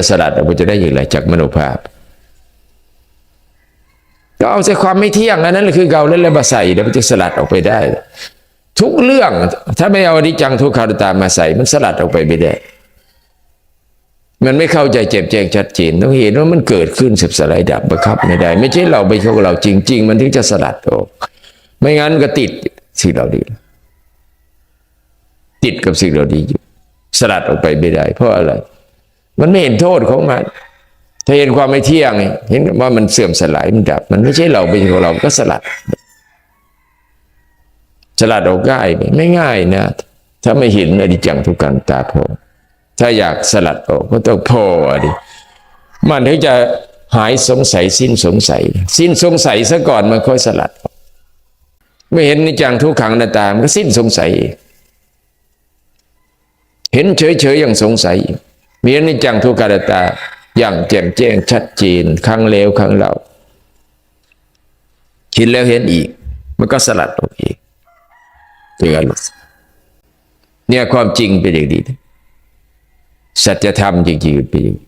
จะสลัดออกไปจะได้อย่างไรจากมโนภาพก็เอาแต่ความไม่เที่ยงอันนั้นแหละคือเกาเล่นแล้วมาใส่เดี๋ยวมันจะสลัดออกไปได้ ทุกเรื่องถ้าไม่เอาอนิจจังทุกขังอนัตตามาใส่มันสลัดออกไปไม่ได้ มันไม่เข้าใจเจ็บแจ้งชัดเจนต้องเห็นว่ามันเกิดขึ้นสืบสลายดับบังคับไม่ได้ ไม่ใช่เราไปเข้าเราจริง ๆ มันถึงจะสลัดออก ไม่งั้นก็ติดสิ่งเราดีติดกับสิ่งเราดีอยู่สลัดออกไปไม่ได้ เพราะอะไร มันไม่เห็นโทษของมันถ้าเห็นความไม่เที่ยง เห็นว่ามันเสื่อมสลายมันดับ มันไม่ใช่เราเป็นของเราก็สลัด สลัดออกง่ายไหมไม่ง่ายนะ ถ้าไม่เห็นอนิจจังทุกขังตาพถ้าอยากสลัดออกก็ต้องพอดิมันถึงจะหายสงสัยสิ้นสงสัย สิ้นสงสัยซะก่อนมันค่อยสลัด ไม่เห็นอนิจจังทุกขังนาตามก็สิ้นสงสัย เห็นเฉยๆอย่างสงสัย มีอนิจจังทุกขังหน้าตาอย่างแจ่มแจ้งชัดเจนครั้งแล้วครั้งเล่าคิดแล้วเห็นอีก มันก็สลัดออกอีกเตือนเนี่ยความจริงเป็นอย่างนี้สัจธรรมจริงๆเป็นอย่างนี้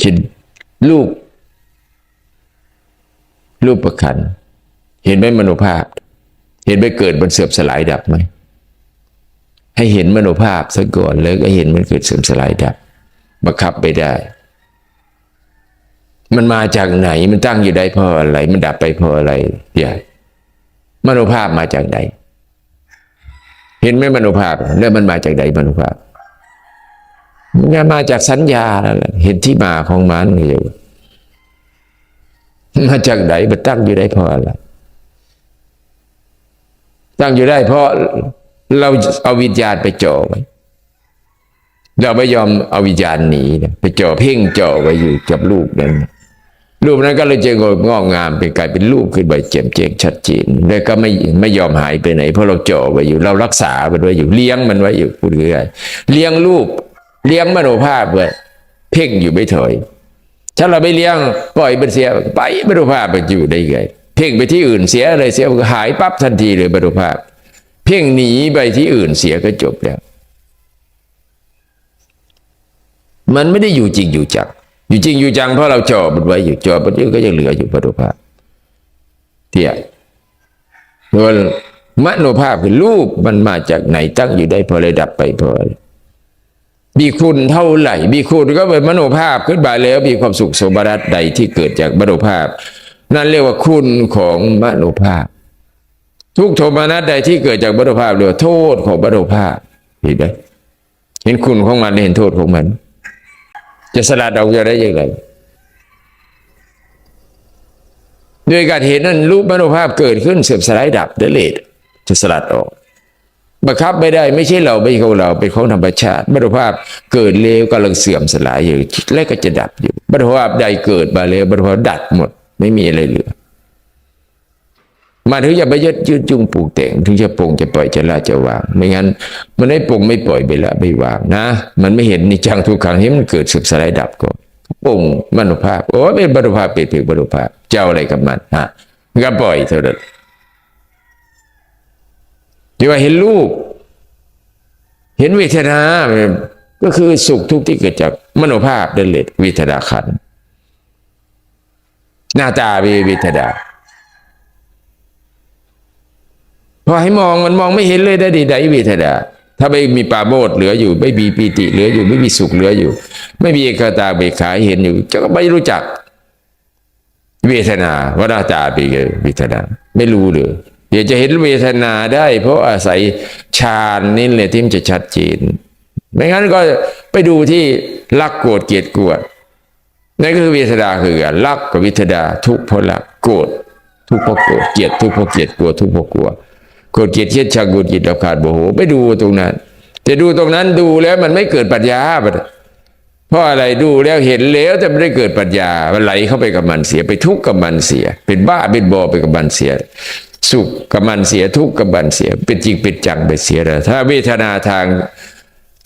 คิดรูป รูปประคัน เห็นไหมมโนภาพ เห็นไหมเกิดมันเสื่อมสลายดับไหม ให้เห็นมโนภาพซะก่อนแล้วก็เห็นมันเกิดเสื่อมสลายดับบังคับไปได้ มันมาจากไหนมันตั้งอยู่ได้เพราะอะไร มันดับไปเพราะอะไรอย่ามโนภาพมาจากไหน เห็นไหมมโนภาพ แล้วมันมาจากไหนมโนภาพมันมาจากสัญญาแล้วแหละเห็นที่มาของมันอยู่มาจากไหนมันตั้งอยู่ได้เพราะอะไรตั้งอยู่ได้เพราะ เราเอาวิญญาณไปจ่อไว้เราไม่ยอมเอาวิญญาณหนีนะไปจ่อเพ่งจ่อไว้อยู่กับรูปนั้นรูปนั้นก็เลยจะงอกงามเป็นกลายเป็นรูปขึ้นไปแจ่มแจ้งชัดเจนแล้วก็ไม่ไม่ยอมหายไปไหน เพราะเราจ่อไว้อยู่เรารักษามันไว้อยู่เลี้ยงมันไว้อยู่พูดง่ายๆเลี้ยงรูป เลี้ยงมโนภาพไว้เพ่งอยู่ไม่ถอย ถ้าเราไม่เลี้ยงปล่อยมันเสียไปมโนภาพมันอยู่ได้ไงเพ่งไปที่อื่นเสียอะไรเสียหายปั๊บทันทีเลยมโนภาพ เพ่งหนีไปที่อื่นเสียก็จบแล้ว มันไม่ได้อยู่จริงอยู่จังอยู่จริงอยู่จังเพราะเราจ่อมันไว้อยู่จ่อมันก็ยังเหลืออยู่มโนภาพเที่ยส่วนมโนภาพคือรูปมันมาจากไหนตั้งอยู่ได้พอเลยดับไปพอมีคุณเท่าไหร่มีคุณก็เป็นมโนภาพขึ้นมาแล้วมีความสุขสมบัติใดที่เกิดจากมโนภาพ นั่นเรียกว่าคุณของมโนภาพ ทุกโทมนัสใดที่เกิดจากมโนภาพเรียกว่าโทษของมโนภาพเห็นไหมเห็นคุณของมันเห็นโทษของมัน จะสลัดออกจะได้อย่างไรด้วยการเห็นนั้นรูปมโนภาพเกิดขึ้นเสื่อมสลายดับเดเลดจะสลัดออกบังคับไม่ได้ไม่ใช่เราไม่ใช่ของเราเป็นของธรรมชาติมโนภาพเกิดเลวกำลังเสื่อมสลายอยู่แล้วก็จะดับอยู่มโนภาพใดเกิดมาแล้วมโนภาพดับหมด ไม่มีอะไรเหลือ มาถึงจะไปยึดยืดจุงปลูกแต่ง ถึงจะปรงจะปล่อยจะละจะวาง ไม่งั้น มันไม่ปรงไม่ปล่อยไปละไม่วางนะ มันไม่เห็นนิจังทุกขังเห็นมันเกิดสึกสลายดับก็ปรงมโนภาพโอ้เป็นมโนภาพเป็นเพียงมโนภาพเจ้าอะไรกับมันฮะก็ปล่อยเท่านั้นที่ว่าเห็นรูป เห็นเวทนา ก็คือสุขทุกข์ที่เกิดจากมโนภาพเดินเลดวิทนาขันหน้าตาเป็นวิทนา พอให้มองมันมองไม่เห็นเลยได้ดีใดวิทนาถ้าไม่มีปาโมทย์เหลืออยู่ ไม่มีปีติเหลืออยู่ ไม่มีสุขเหลืออยู่ ไม่มีเอกตาเบกขาเห็นอยู่จะก็ไม่รู้จัก เวทนาว่าหน้าตาเป็นไงเวทนาไม่รู้เลยเดี๋ยวจะเห็นเวทนาได้ เพราะอาศัยฌานนี่เลยที่มันจะชัดเจนไม่งั้นก็ไปดูที่รักโกรธเกลียดกลัวนั่นก็คือเวทนาคือรักกับวิทนาทุกข์เพราะรักโกรธทุกข์เพราะโกรธเกลียดทุกข์เพราะเกลียดกลัวทุกข์เพราะกลัว โกรธเกลียดเชียดชังโกรธเกลียดดับขาดโมโหไม่ดูตรงนั้น จะดูตรงนั้นดูแล้วมันไม่เกิดปัญญาเพราะอะไรดูแล้วเห็นแล้วแต่ไม่ได้เกิดปัญญามันไหลเข้าไปกับมันเสียไปทุกข์กับมันเสีย เป็นบ้าเป็นบอไปกับมันเสีย สุขกับมันเสียทุกข์กับมันเสีย เป็นจริงเป็นจังไปเสียเลยถ้าเวทนาทาง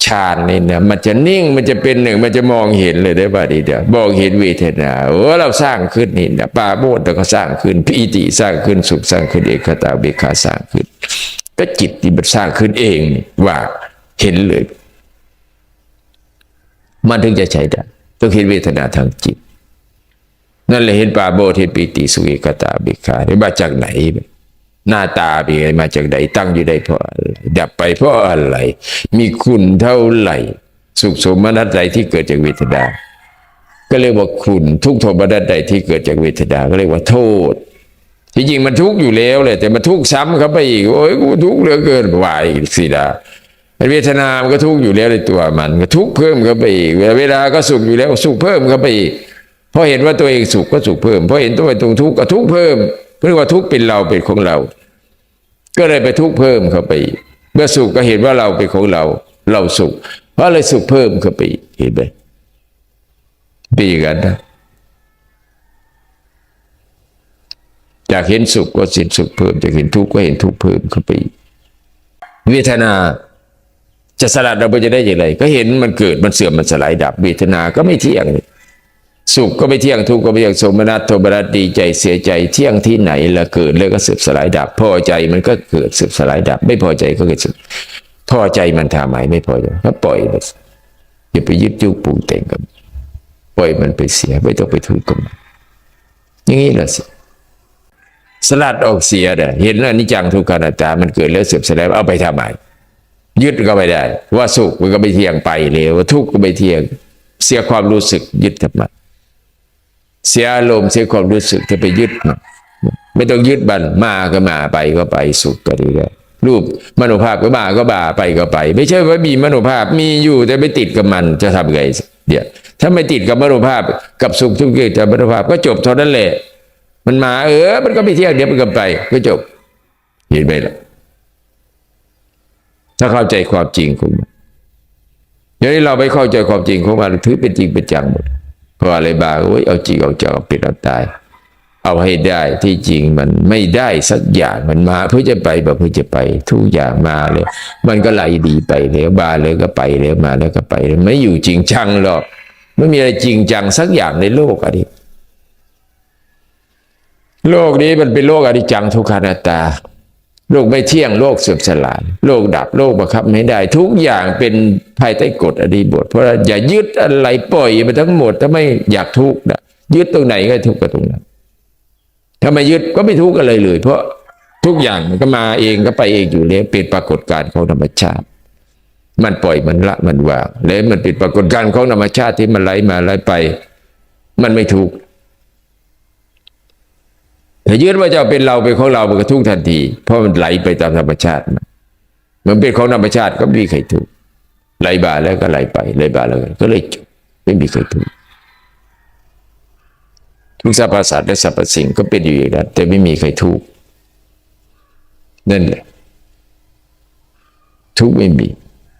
ฌานนี่นะมันจะนิ่งมันจะเป็นหนึ่งมันจะมองเห็นเลยได้ป่ะดีเดียวมองเห็นเวทนาโอ้เราสร้างขึ้นนี่นะปาโมดเราก็สร้างขึ้นปีติสร้างขึ้นสุขสร้างขึ้นเอกตาเบคาสร้างขึ้น ก็จิตที่มันสร้างขึ้นเองว่าเห็นเลย มันถึงจะใช้ได้ต้องเห็นเวทนาทางจิต นั่นเลยเห็นปาโบเห็นปีติสุขเอกตาเบคาได้มาจากไหน หน้าตาเป็นไงมาจากไหนตั้งอยู่ได้เพราะดับไปเพราะอะไร มีคุณเท่าไหร่ สุขสมนัตใดที่เกิดจากเวทนา ก็เรียกว่าคุณทุกโทมนัตใดที่เกิดจากเวทนา ก็เรียกว่าโทษ ที่จริงมันทุกข์อยู่แล้วเลยแต่มันทุกข์ซ้ำเข้าไปอีกโอ้ยกูทุกข์เหลือเกินวายสิดาเวทนา มันก็ทุกข์อยู่แล้วในตัวมันก็ทุกข์เพิ่มเข้าไปอีกเวลาเวลาก็สุขอยู่แล้วสุขเพิ่มเข้าไปอีกพราะเห็นว่าตัวเองสุขก็สุขเพิ่มพราะเห็นตัวเองตรงทุกข์ก็ทุกข์เพิ่มเพราะว่าทุกข์เป็นเราเป็นของเรา ก็เลยไปทุกข์เพิ่มเข้าไปอีกเมื่อสุขก็เห็นว่าเราเป็นของเรา เราสุข เพราะเลยสุขเพิ่มเข้าไปอีกเห็นไหมเป็นอย่างนั้นนะอยากเห็นสุขก็สินสุขเพิ่มอยากเห็นทุกข์ก็เห็นทุกข์เพิ่มเข้าไปอีกเวทนาจะสลัดเราไปจะได้อย่างไร ก็เห็นมันเกิดมันเสื่อมมันสลายดับเวทนาก็ไม่เที่ยง สุขก็ไม่เที่ยงทุกข์ก็ไม่เที่ยงสมนัตโทมนัสดีใจเสียใจเที่ยงที่ไหนละเกิดแล้วก็สื่อมสลายดับพอใจมันก็เกิดสื่อมสลายดับ ไม่พอใจก็เกิดสื่อมพอใจมันทำไมไม่พอใจก็ปล่อยมันอย่าไปยึดยุปรุงแต่งกับปล่อยมันไปเสียไม่ต้องไปทุกข์กับมันอย่างนี้แหละสิสลัดออกเสียเด้เห็นอนิจังทุกขังอนัตา มันเกิดแล้วเสื่อมสลายเอาไปทำไมยึดก็ไม่ได้ ว่าสุขมันก็ไม่เที่ยงไปเลยว่าทุกข์ก็ไม่เที่ยง เสียความรู้สึกยึดทำไม เสียอารมณ์เสียความรู้สึกจะไปยึดมันไม่ต้องยึดมันมาก็มาไปก็ไปสุขก็ดีแล้วรูปมโนภาพก็มาก็มาไปก็ไป ไม่ใช่ว่ามีมโนภาพมีอยู่แต่ไม่ติดกับมันจะทำไงเดี๋ยวถ้าไม่ติดกับมโนภาพกับสุขทุกข์เกิดจากมโนภาพก็จบเท่านั้นแหละ มันมาเออ มันก็ไม่เที่ยงเดี๋ยวมันก็ไป ก็จบเห็นไหมล่ะถ้าเข้าใจความจริงของมันเดี๋ยวนี้เราไม่เข้าใจความจริงของมันถือเป็นจริงเป็นจังหมด พราะอะไรบางโอ้ยเอาจริงเอาจังเอาเป็นเอาตาย เอาให้ได้ที่จริงมันไม่ได้สักอย่างมันมาเพื่อจะไปแบบเพื่อจะไป ทุกอย่างมาเลย มันก็ไหลดีไปแล้วบาเลยก็ไปแล้วมาแล้วก็ไปไม่อยู่จริงจังหรอกไม่มีอะไรจริงจังสักอย่างในโลกอันนี้โลกนี้มันเป็นโลกอนิจจังทุกขังอนัตตา โลกไม่เที่ยงโลกเสื่อมสลายโลกดับโลกบังคับไม่ได้ ทุกอย่างเป็นภายใต้กฎอดีบท เพราะอย่ายึดอะไรปล่อยไปทั้งหมด ถ้าไม่อยากทุกข์นะยึดตรงไหนก็ทุกข์กับตรงนั้นถ้าไม่ยึดก็ไม่ทุกข์อะไรเลย เพราะทุกอย่างมันก็มาเองก็ไปเองอยู่แล้วเป็นปรากฏการณ์ของธรรมชาติ มันปล่อยมันละมันวางแล้วมันเป็นปรากฏการณ์ของธรรมชาติที่มันไหลมาไหลไป มันไม่ทุกข์ ถ้ายึดว่าจะเอาเป็นเราเป็นของเรามันก็ทุกข์ทันที เพราะมันไหลไปตามธรรมชาติมันมันเป็นของธรรมชาติก็ไม่มีใครทุกไหลบาแล้วก็ไหลไปไหลบาแล้วก็เลยจบไม่มีใครทุกทุกสรรพสัตว์และสรรพสิ่งก็เป็นอยู่อย่างนั้นแต่ไม่มีใครทุกนั่นแหละทุกไม่มี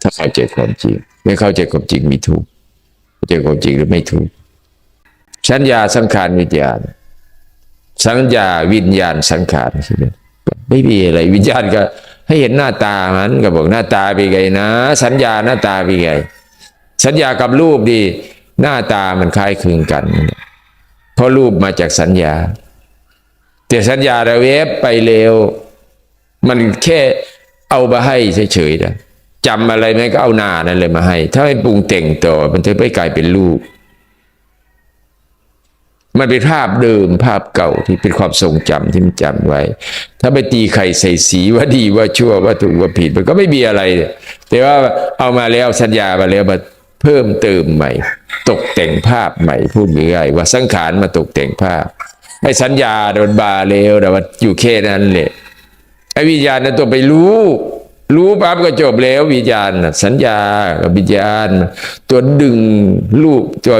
ถ้าเข้าใจความจริง ไม่เข้าใจความจริงมีทุกเข้าใจความจริงหรือไม่ทุกข์สัญญาสังขารวิญญาณ สัญญาวิญญาณสังขารใช่ไหมไม่มีอะไรวิญญาณก็ให้เห็นหน้าตามันก็บอกหน้าตาเป็นไงนะ สัญญาหน้าตาเป็นไงสัญญากับรูปดีหน้าตามันคล้ายคลึงกัน เพราะรูปมาจากสัญญา แต่สัญญาเราเวฟไปเร็ว มันแค่เอามาให้เฉยๆนะจำอะไรไหมก็เอาหน้านั่นเลยมาให้ ถ้าไม่ปรุงแต่งต่อ มันจะไม่กลายเป็นรูป มันเป็นภาพเดิมภาพเก่าที่เป็นความทรงจำที่มันจำไว้ ถ้าไปตีไข่ใส่สีว่าดีว่าชั่วว่าถูกว่าผิดมันก็ไม่มีอะไร แต่ว่าเอามาแล้วสัญญามาแล้วมาเพิ่มเติมใหม่ ตกแต่งภาพใหม่พูดง่ายๆว่าสังขารมาตกแต่งภาพไอ้สัญญาโดนบาเลวแต่ว่าอยู่แค่นั้นแหละไอ้วิญญาณนั้นตัวไปรู้ รู้ปั๊บก็จบแล้ววิญญาณสัญญากับวิญญาณ ตัวดึงรูปตัว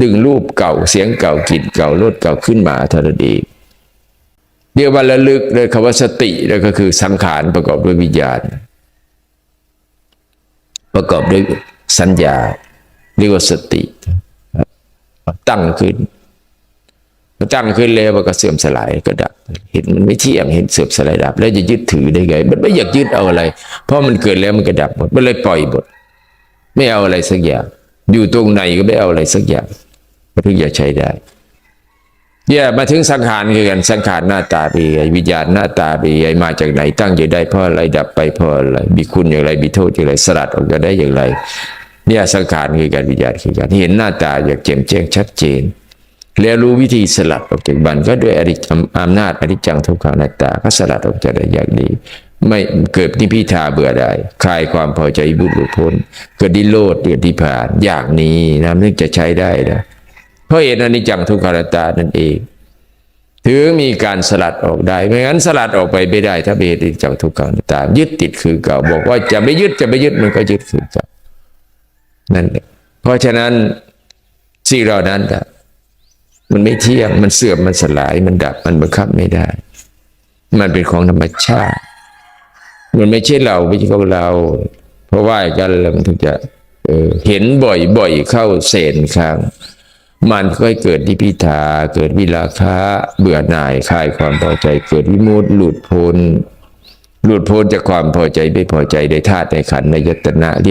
ดึงรูปเก่าเสียงเก่ากลิ่นเก่ารสเก่าขึ้นมาเท่านั้นเองเรียกว่าระลึกเลยคำว่าสติแล้วก็คือสังขารประกอบด้วยวิญญาณ ประกอบด้วยสัญญาเรียกว่าสติ ตั้งขึ้นตั้งขึ้นแล้วมันก็เสื่อมสลายก็ดับ เห็นมันไม่เที่ยงเห็นเสื่อมสลายดับ แล้วจะยึดถือได้ไง มันไม่อยากยึดเอาอะไร เพราะมันเกิดแล้วมันก็ดับหมดมันเลยปล่อยหมดไม่เอาอะไรสักอย่าง อยู่ตรงไหนก็ไม่เอาอะไรสักอย่างมันถึงจะใช้ได้เนี่ยมาถึงสังขารคือกันสังขารหน้าตาเป็นไงวิญญาณหน้าตาเป็นไงมาจากไหน ตั้งอยู่ได้เพราะอะไรดับไปเพราะอะไรมีคุณอย่างไรมีโทษอย่างไรสลัดออกจากได้อย่างไร เนี่ยสังขารคือการวิญญาณคือการเห็นหน้าตาอย่างแจ่มแจ้งชัดเจน แล้วรู้วิธีสลัดออกจากบันก็ด้วยอริอำอำนาจอริจังทุกขังอนัตตาก็สลัดออกจากได้อย่างดี ไม่เกิดนิพพิทาเบื่อได้คลายความพอใจบุญหลุดพ้น เกิดดิโลดเกิดที่ผ่านอย่างนี้นะนึกจะใช้ได้นะเพราะเหตุอนิจังทุกขังอนัตานั่นเอง ถึงมีการสลัดออกได้ไม่งั้นสลัดออกไปไม่ได้ ถ้าเป็นเหตุนิจังทุกขังอนัตายึดติดคือเก่าบอกว่าจะไม่ยึดจะไม่ยึดมันก็ยึดคือเก่านั่นแหละเพราะฉะนั้นสิ่งเหล่านั้นน่ะมันไม่เที่ยงมันเสื่อมมันสลายมันดับมันบังคับไม่ได้ มันเป็นของธรรมชาติ มันไม่ใช่เราไม่ใช่ของเรา เพราะว่ากันแล้วมันถึงจะเออเห็นบ่อยๆเข้าเสนครั้งมันค่อยเกิดนิพพิทาเกิดวิลาคะเบื่อหน่ายคลายความพอใจ เกิดวิมุตหลุดพ้นหลุดพ้นจากความพอใจไม่พอใจในธาตุในขันในยตนะเรียก